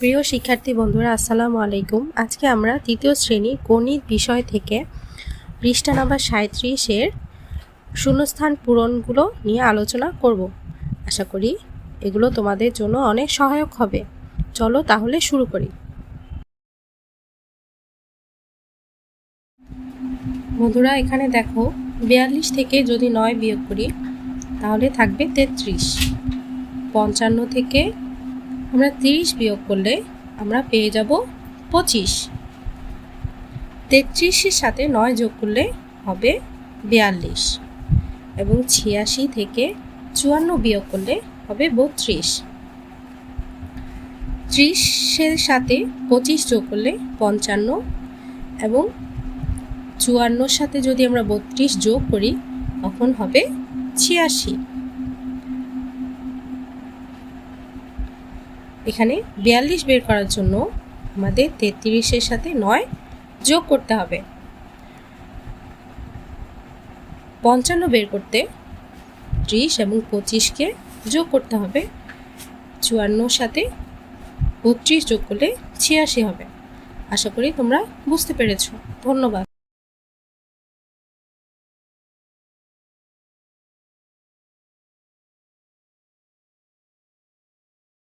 প্রিয় শিক্ষার্থী বন্ধুরা, আসসালামু আলাইকুম। আজকে আমরা তৃতীয় শ্রেণির গণিত বিষয় থেকে পৃষ্ঠা নাম্বার সাঁত্রিশের শূন্যস্থান পূরণগুলো নিয়ে আলোচনা করব। আশা করি এগুলো তোমাদের জন্য অনেক সহায়ক হবে। চলো তাহলে শুরু করি। বন্ধুরা, এখানে দেখো, বিয়াল্লিশ থেকে যদি নয় বিয়োগ করি, তাহলে থাকবে তেত্রিশ। পঞ্চান্ন থেকে আমরা তিরিশ বিয়োগ করলে আমরা পেয়ে যাব পঁচিশ। তেত্রিশের সাথে নয় যোগ করলে হবে বিয়াল্লিশ। এবং ছিয়াশি থেকে চুয়ান্ন বিয়োগ করলে হবে বত্রিশ। ত্রিশের সাথে পঁচিশ যোগ করলে পঞ্চান্ন এবং চুয়ান্নর সাথে যদি আমরা বত্রিশ যোগ করি, তখন হবে ছিয়াশি। এখানে বিয়াল্লিশ বের করার জন্য আমাদের তেত্রিশের সাথে নয় যোগ করতে হবে। পঞ্চান্ন বের করতে ত্রিশ এবং পঁচিশকে যোগ করতে হবে। চুয়ান্নর সাথে বত্রিশ যোগ করলে ছিয়াশি হবে। আশা করি তোমরা বুঝতে পেরেছ। ধন্যবাদ।